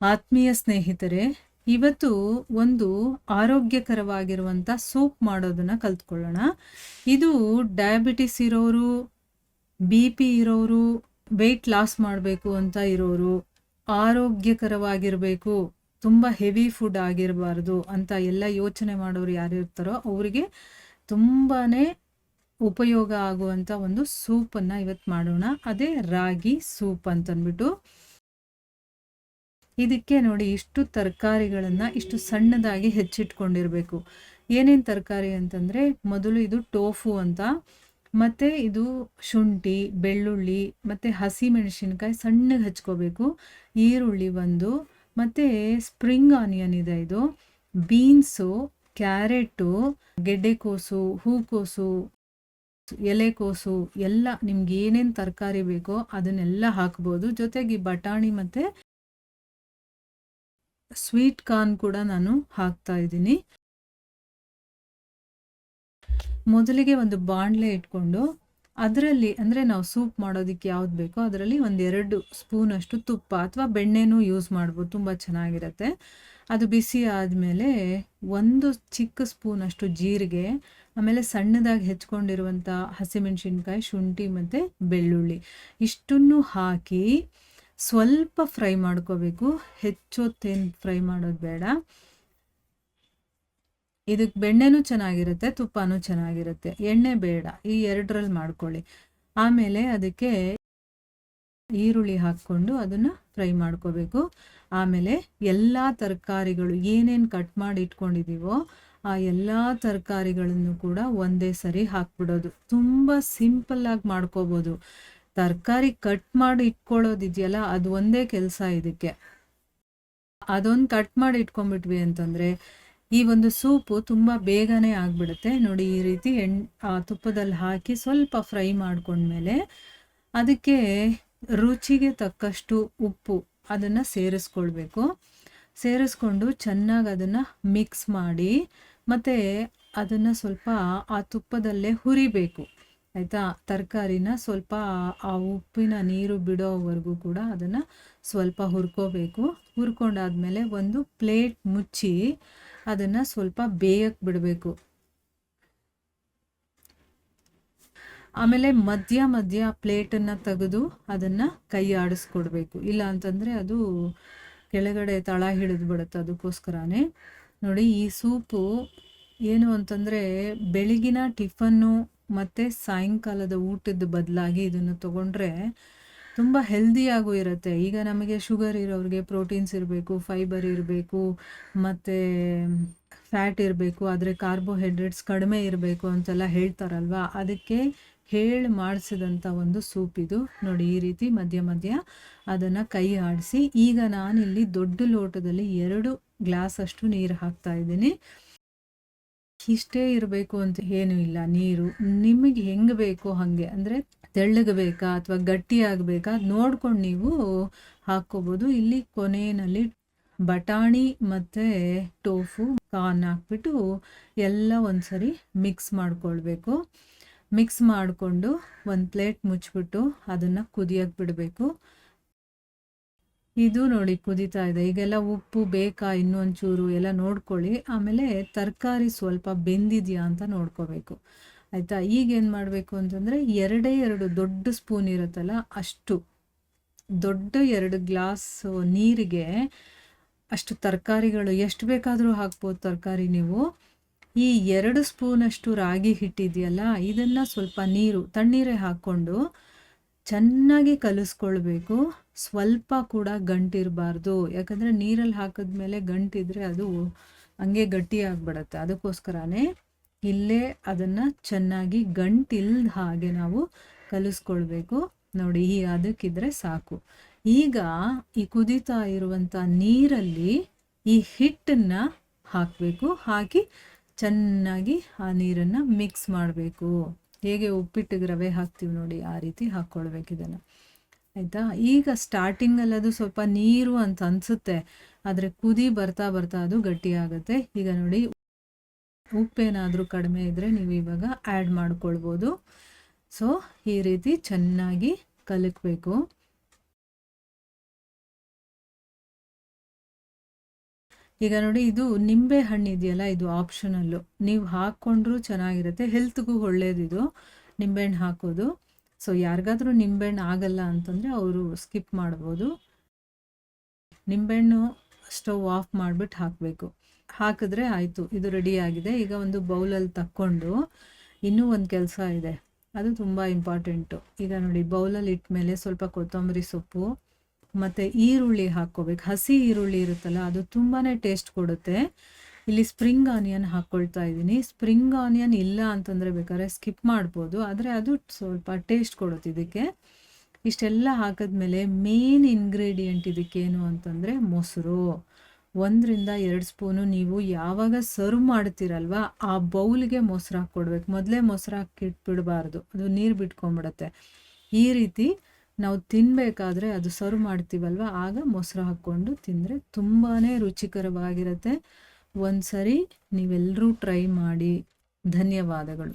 ಆತ್ಮೀಯ ಸ್ನೇಹಿತರೆ, ಇವತ್ತು ಒಂದು ಆರೋಗ್ಯಕರವಾಗಿರುವಂಥ ಸೂಪ್ ಮಾಡೋದನ್ನು ಕಲ್ತ್ಕೊಳ್ಳೋಣ. ಇದು ಡಯಾಬಿಟಿಸ್ ಇರೋರು ಬಿ ಪಿ ಇರೋರು ವೆಯ್ಟ್ ಲಾಸ್ ಮಾಡಬೇಕು ಅಂತ ಇರೋರು, ಆರೋಗ್ಯಕರವಾಗಿರಬೇಕು, ತುಂಬ ಹೆವಿ ಫುಡ್ ಆಗಿರಬಾರ್ದು ಅಂತ ಎಲ್ಲ ಯೋಚನೆ ಮಾಡೋರು ಯಾರು ಇರ್ತಾರೋ ಅವರಿಗೆ ತುಂಬಾ ಉಪಯೋಗ ಆಗುವಂಥ ಒಂದು ಸೂಪನ್ನು ಇವತ್ತು ಮಾಡೋಣ. ಅದೇ ರಾಗಿ ಸೂಪ್ ಅಂತಂದ್ಬಿಟ್ಟು ಇದಕ್ಕೆ ನೋಡಿ ಇಷ್ಟು ತರಕಾರಿಗಳನ್ನು ಇಷ್ಟು ಸಣ್ಣದಾಗಿ ಹೆಚ್ಚಿಟ್ಕೊಂಡಿರಬೇಕು. ಏನೇನು ತರಕಾರಿ ಅಂತಂದರೆ ಮೊದಲು ಇದು ಟೋಫು ಅಂತ, ಮತ್ತು ಇದು ಶುಂಠಿ, ಬೆಳ್ಳುಳ್ಳಿ, ಮತ್ತು ಹಸಿ ಮೆಣಸಿನ್ಕಾಯಿ ಸಣ್ಣಗೆ ಹಚ್ಕೋಬೇಕು. ಈರುಳ್ಳಿ ಒಂದು, ಮತ್ತು ಸ್ಪ್ರಿಂಗ್ ಆನಿಯನ್ ಇದೆ ಇದು, ಬೀನ್ಸು, ಕ್ಯಾರೆಟು, ಗೆಡ್ಡೆಕೋಸು, ಹೂಕೋಸು, ಎಲೆಕೋಸು, ಎಲ್ಲ ನಿಮ್ಗೆ ಏನೇನು ತರಕಾರಿ ಬೇಕೋ ಅದನ್ನೆಲ್ಲ ಹಾಕ್ಬೋದು. ಜೊತೆಗೆ ಬಟಾಣಿ ಮತ್ತು ಸ್ವೀಟ್ ಕಾರ್ನ್ ಕೂಡ ನಾನು ಹಾಕ್ತಾ ಇದ್ದೀನಿ. ಮೊದಲಿಗೆ ಒಂದು ಬಾಣಲೆ ಇಟ್ಕೊಂಡು ಅದರಲ್ಲಿ, ಅಂದರೆ ನಾವು ಸೂಪ್ ಮಾಡೋದಕ್ಕೆ ಯಾವ್ದು ಬೇಕೋ ಅದರಲ್ಲಿ ಒಂದೆರಡು ಸ್ಪೂನಷ್ಟು ತುಪ್ಪ ಅಥವಾ ಬೆಣ್ಣೆನೂ ಯೂಸ್ ಮಾಡ್ಬೋದು, ತುಂಬ ಚೆನ್ನಾಗಿರುತ್ತೆ. ಅದು ಬಿಸಿ ಆದಮೇಲೆ ಒಂದು ಚಿಕ್ಕ ಸ್ಪೂನಷ್ಟು ಜೀರಿಗೆ, ಆಮೇಲೆ ಸಣ್ಣದಾಗಿ ಹೆಚ್ಕೊಂಡಿರುವಂಥ ಹಸಿಮೆಣಸಿನ್ಕಾಯಿ, ಶುಂಠಿ ಮತ್ತು ಬೆಳ್ಳುಳ್ಳಿ. ಇಷ್ಟನ್ನು ಹಾಕಿ ಸ್ವಲ್ಪ ಫ್ರೈ ಮಾಡ್ಕೋಬೇಕು. ಹೆಚ್ಚೊತ್ತೇನು ಫ್ರೈ ಮಾಡೋದು ಬೇಡ. ಇದಕ್ಕೆ ಬೆಣ್ಣೆನೂ ಚೆನ್ನಾಗಿರುತ್ತೆ, ತುಪ್ಪನೂ ಚೆನ್ನಾಗಿರುತ್ತೆ. ಎಣ್ಣೆ ಬೇಡ, ಈ ಎರಡರಲ್ಲಿ ಮಾಡ್ಕೊಳ್ಳಿ. ಆಮೇಲೆ ಅದಕ್ಕೆ ಈರುಳ್ಳಿ ಹಾಕ್ಕೊಂಡು ಅದನ್ನು ಫ್ರೈ ಮಾಡ್ಕೋಬೇಕು. ಆಮೇಲೆ ಎಲ್ಲ ತರಕಾರಿಗಳು ಏನೇನು ಕಟ್ ಮಾಡಿ ಇಟ್ಕೊಂಡಿದ್ದೀವೋ ಆ ಎಲ್ಲ ತರಕಾರಿಗಳನ್ನು ಕೂಡ ಒಂದೇ ಸರಿ ಹಾಕ್ಬಿಡೋದು. ತುಂಬ ಸಿಂಪಲ್ಲಾಗಿ ಮಾಡ್ಕೋಬೋದು. ತರಕಾರಿ ಕಟ್ ಮಾಡಿ ಇಟ್ಕೊಳ್ಳೋದಿದೆಯಲ್ಲ, ಅದು ಒಂದೇ ಕೆಲಸ ಇದಕ್ಕೆ. ಅದೊಂದು ಕಟ್ ಮಾಡಿ ಇಟ್ಕೊಂಡ್ಬಿಟ್ವಿ ಅಂತಂದರೆ, ಈ ಒಂದು ಸೂಪು ತುಂಬ ಬೇಗನೆ ಆಗಿಬಿಡುತ್ತೆ. ನೋಡಿ, ಈ ರೀತಿ ಎಣ್ ತುಪ್ಪದಲ್ಲಿ ಹಾಕಿ ಸ್ವಲ್ಪ ಫ್ರೈ ಮಾಡಿಕೊಂಡ್ಮೇಲೆ ಅದಕ್ಕೆ ರುಚಿಗೆ ತಕ್ಕಷ್ಟು ಉಪ್ಪು ಅದನ್ನು ಸೇರಿಸ್ಕೊಳ್ಬೇಕು. ಸೇರಿಸ್ಕೊಂಡು ಚೆನ್ನಾಗಿ ಅದನ್ನು ಮಿಕ್ಸ್ ಮಾಡಿ, ಮತ್ತು ಅದನ್ನು ಸ್ವಲ್ಪ ಆ ತುಪ್ಪದಲ್ಲೇ ಹುರಿಬೇಕು. ಆಯಿತಾ, ತರಕಾರಿನ ಸ್ವಲ್ಪ ಆ ಉಪ್ಪಿನ ನೀರು ಬಿಡೋವರೆಗೂ ಕೂಡ ಅದನ್ನು ಸ್ವಲ್ಪ ಹುರ್ಕೋಬೇಕು. ಹುರ್ಕೊಂಡಾದ್ಮೇಲೆ ಒಂದು ಪ್ಲೇಟ್ ಮುಚ್ಚಿ ಅದನ್ನು ಸ್ವಲ್ಪ ಬೇಯಕ್ಕೆ ಬಿಡಬೇಕು. ಆಮೇಲೆ ಮಧ್ಯ ಮಧ್ಯ ಪ್ಲೇಟನ್ನು ತೆಗೆದು ಅದನ್ನು ಕೈ ಆಡಿಸ್ಕೊಡ್ಬೇಕು. ಇಲ್ಲ ಅಂತಂದರೆ ಅದು ಕೆಳಗಡೆ ತಳ ಹಿಡಿದು ಬಿಡುತ್ತೆ ಅದಕ್ಕೋಸ್ಕರನೇ. ನೋಡಿ, ಈ ಸೂಪು ಏನು ಅಂತಂದರೆ ಬೆಳಗಿನ ಟಿಫನ್ನು ಮತ್ತು ಸಾಯಂಕಾಲದ ಊಟದ ಬದಲಾಗಿ ಇದನ್ನು ತೊಗೊಂಡ್ರೆ ತುಂಬ ಹೆಲ್ದಿಯಾಗೂ ಇರುತ್ತೆ. ಈಗ ನಮಗೆ ಶುಗರ್ ಇರೋರಿಗೆ ಪ್ರೋಟೀನ್ಸ್ ಇರಬೇಕು ಫೈಬರ್ ಇರಬೇಕು, ಮತ್ತು ಫ್ಯಾಟ್ ಇರಬೇಕು, ಆದರೆ ಕಾರ್ಬೋಹೈಡ್ರೇಟ್ಸ್ ಕಡಿಮೆ ಇರಬೇಕು ಅಂತೆಲ್ಲ ಹೇಳ್ತಾರಲ್ವ? ಅದಕ್ಕೆ ಹೇಳಿ ಮಾಡಿಸಿದಂಥ ಒಂದು ಸೂಪ್ ಇದು. ನೋಡಿ, ಈ ರೀತಿ ಮಧ್ಯ ಮಧ್ಯ ಅದನ್ನು ಕೈ ಆಡಿಸಿ. ಈಗ ನಾನಿಲ್ಲಿ ದೊಡ್ಡ ಲೋಟದಲ್ಲಿ ಎರಡು ಗ್ಲಾಸಷ್ಟು ನೀರು ಹಾಕ್ತಾ ಇದ್ದೀನಿ. ಇಷ್ಟೇ ಇರಬೇಕು ಅಂತ ಏನೂ ಇಲ್ಲ. ನೀರು ನಿಮಗೆ ಹೆಂಗೆ ಬೇಕೋ ಹಾಗೆ. ಅಂದರೆ ತೆಳ್ಳಗೆ ಬೇಕಾ ಅಥವಾ ಗಟ್ಟಿ ಆಗಬೇಕಾ ನೋಡ್ಕೊಂಡು ನೀವು ಹಾಕ್ಕೋಬೋದು. ಇಲ್ಲಿ ಕೊನೆಯಲ್ಲಿ ಬಟಾಣಿ ಮತ್ತು ಟೋಫು, ಕಾರ್ನ್ ಹಾಕ್ಬಿಟ್ಟು ಎಲ್ಲ ಒಂದ್ಸರಿ ಮಿಕ್ಸ್ ಮಾಡ್ಕೊಳ್ಬೇಕು. ಮಿಕ್ಸ್ ಮಾಡಿಕೊಂಡು ಒಂದು ಪ್ಲೇಟ್ ಮುಚ್ಚಿಬಿಟ್ಟು ಅದನ್ನು ಕುದಿಯೋಕ್ಕೆ ಬಿಡಬೇಕು. ಇದು ನೋಡಿ ಕುದೀತಾ ಇದೆ. ಈಗೆಲ್ಲ ಉಪ್ಪು, ಬೇಕಾ, ಇನ್ನೊಂಚೂರು ಎಲ್ಲ ನೋಡ್ಕೊಳ್ಳಿ. ಆಮೇಲೆ ತರಕಾರಿ ಸ್ವಲ್ಪ ಬೆಂದಿದೆಯಾ ಅಂತ ನೋಡ್ಕೋಬೇಕು. ಆಯಿತಾ? ಈಗೇನು ಮಾಡಬೇಕು ಅಂತಂದರೆ ಎರಡೇ ಎರಡು ದೊಡ್ಡ ಸ್ಪೂನ್ ಇರುತ್ತಲ್ಲ ಅಷ್ಟು. ದೊಡ್ಡ ಎರಡು ಗ್ಲಾಸ್ ನೀರಿಗೆ ಅಷ್ಟು ತರಕಾರಿಗಳು. ಎಷ್ಟು ಬೇಕಾದರೂ ಹಾಕ್ಬೋದು ತರಕಾರಿ ನೀವು. ಈ ಎರಡು ಸ್ಪೂನಷ್ಟು ರಾಗಿ ಹಿಟ್ಟಿದೆಯಲ್ಲ, ಇದನ್ನು ಸ್ವಲ್ಪ ನೀರು, ತಣ್ಣೀರೇ ಹಾಕ್ಕೊಂಡು ಚೆನ್ನಾಗಿ ಕಲಿಸ್ಕೊಳ್ಬೇಕು. ಸ್ವಲ್ಪ ಕೂಡ ಗಂಟಿರಬಾರ್ದು. ಯಾಕಂದರೆ ನೀರಲ್ಲಿ ಹಾಕಿದ್ಮೇಲೆ ಗಂಟಿದ್ರೆ ಅದು ಹಂಗೆ ಗಟ್ಟಿ ಆಗಿಬಿಡತ್ತೆ. ಅದಕ್ಕೋಸ್ಕರನೇ ಇಲ್ಲೇ ಅದನ್ನು ಚೆನ್ನಾಗಿ ಗಂಟಿಲ್ದ ಹಾಗೆ ನಾವು ಕಲಿಸ್ಕೊಳ್ಬೇಕು. ನೋಡಿ, ಈ ಅದಕ್ಕಿದ್ರೆ ಸಾಕು. ಈಗ ಈ ಕುದೀತಾ ಇರುವಂಥ ನೀರಲ್ಲಿ ಈ ಹಿಟ್ಟನ್ನು ಹಾಕಬೇಕು. ಹಾಕಿ ಚೆನ್ನಾಗಿ ಆ ನೀರನ್ನು ಮಿಕ್ಸ್ ಮಾಡಬೇಕು. ಹೇಗೆ ಉಪ್ಪಿಟ್ಟಿಗೆ ರವೆ ಹಾಕ್ತೀವಿ ನೋಡಿ ಆ ರೀತಿ ಹಾಕ್ಕೊಳ್ಬೇಕು ಇದನ್ನು. ಆಯಿತಾ? ಈಗ ಸ್ಟಾರ್ಟಿಂಗಲ್ಲಿ ಅದು ಸ್ವಲ್ಪ ನೀರು ಅಂತ ಅನಿಸುತ್ತೆ. ಆದರೆ ಕುದಿ ಬರ್ತಾ ಬರ್ತಾ ಅದು ಗಟ್ಟಿಯಾಗುತ್ತೆ ಈಗ ನೋಡಿ ಉಪ್ಪೇನಾದರೂ ಕಡಿಮೆ ಇದ್ದರೆ ನೀವು ಇವಾಗ ಆ್ಯಡ್ ಮಾಡ್ಕೊಳ್ಬೋದು. ಸೊ ಈ ರೀತಿ ಚೆನ್ನಾಗಿ ಕಲಕಬೇಕು ಈಗ ನೋಡಿ, ಇದು ನಿಂಬೆ ಹಣ್ಣು ಇದೆಯಲ್ಲ, ಇದು ಆಪ್ಷನಲ್ಲು ನೀವು ಹಾಕ್ಕೊಂಡ್ರೂ ಚೆನ್ನಾಗಿರುತ್ತೆ. ಹೆಲ್ತ್ಗೂ ಒಳ್ಳೇದಿದು ನಿಂಬೆಹಣ್ಣು ಹಾಕೋದು. ಸೊ ಯಾರಿಗಾದ್ರೂ ನಿಂಬೆಹಣ್ಣು ಆಗಲ್ಲ ಅಂತಂದರೆ ಅವರು ಸ್ಕಿಪ್ ಮಾಡ್ಬೋದು. ನಿಂಬೆಹಣ್ಣು ಸ್ಟವ್ ಆಫ್ ಮಾಡಿಬಿಟ್ಟು ಹಾಕಬೇಕು. ಹಾಕಿದ್ರೆ ಆಯಿತು, ಇದು ರೆಡಿ ಆಗಿದೆ. ಈಗ ಒಂದು ಬೌಲಲ್ಲಿ ತಕ್ಕೊಂಡು ಇನ್ನೂ ಒಂದು ಕೆಲಸ ಇದೆ. ಅದು ತುಂಬ ಇಂಪಾರ್ಟೆಂಟು ಈಗ ನೋಡಿ ಬೌಲಲ್ಲಿ ಇಟ್ಮೇಲೆ ಸ್ವಲ್ಪ ಕೊತ್ತಂಬರಿ ಸೊಪ್ಪು ಮತ್ತು ಈರುಳ್ಳಿ ಹಾಕ್ಕೋಬೇಕು. ಹಸಿ ಈರುಳ್ಳಿ ಇರುತ್ತಲ್ಲ, ಅದು ತುಂಬಾ ಟೇಸ್ಟ್ ಕೊಡುತ್ತೆ. ಇಲ್ಲಿ ಸ್ಪ್ರಿಂಗ್ ಆನಿಯನ್ ಹಾಕ್ಕೊಳ್ತಾ ಇದ್ದೀನಿ. ಸ್ಪ್ರಿಂಗ್ ಆನಿಯನ್ ಇಲ್ಲ ಅಂತಂದರೆ ಬೇಕಾದ್ರೆ ಸ್ಕಿಪ್ ಮಾಡ್ಬೋದು. ಆದರೆ ಅದು ಸ್ವಲ್ಪ ಟೇಸ್ಟ್ ಕೊಡುತ್ತೆ ಇದಕ್ಕೆ. ಇಷ್ಟೆಲ್ಲ ಹಾಕಿದ್ಮೇಲೆ ಮೇನ್ ಇಂಗ್ರೀಡಿಯೆಂಟ್ ಇದಕ್ಕೇನು ಅಂತಂದರೆ ಮೊಸರು. ಒಂದರಿಂದ ಎರಡು ಸ್ಪೂನು ನೀವು ಯಾವಾಗ ಸರ್ವ್ ಮಾಡ್ತೀರಲ್ವ, ಆ ಬೌಲ್ಗೆ ಮೊಸರು ಹಾಕ್ಕೊಡ್ಬೇಕು. ಮೊದಲೇ ಮೊಸರು ಹಾಕಿಟ್ಬಿಡಬಾರ್ದು ಅದು ನೀರು ಬಿಟ್ಕೊಂಡ್ಬಿಡತ್ತೆ. ಈ ರೀತಿ ನಾವು ತಿನ್ನಬೇಕಾದ್ರೆ ಅದು ಸರ್ವ್ ಮಾಡ್ತೀವಲ್ವ? ಆಗ ಮೊಸರು ಹಾಕ್ಕೊಂಡು ತಿಂದರೆ ತುಂಬಾ ರುಚಿಕರವಾಗಿರುತ್ತೆ. ಒಂದು ಸರಿ ನೀವೆಲ್ಲರೂ ಟ್ರೈ ಮಾಡಿ. ಧನ್ಯವಾದಗಳು.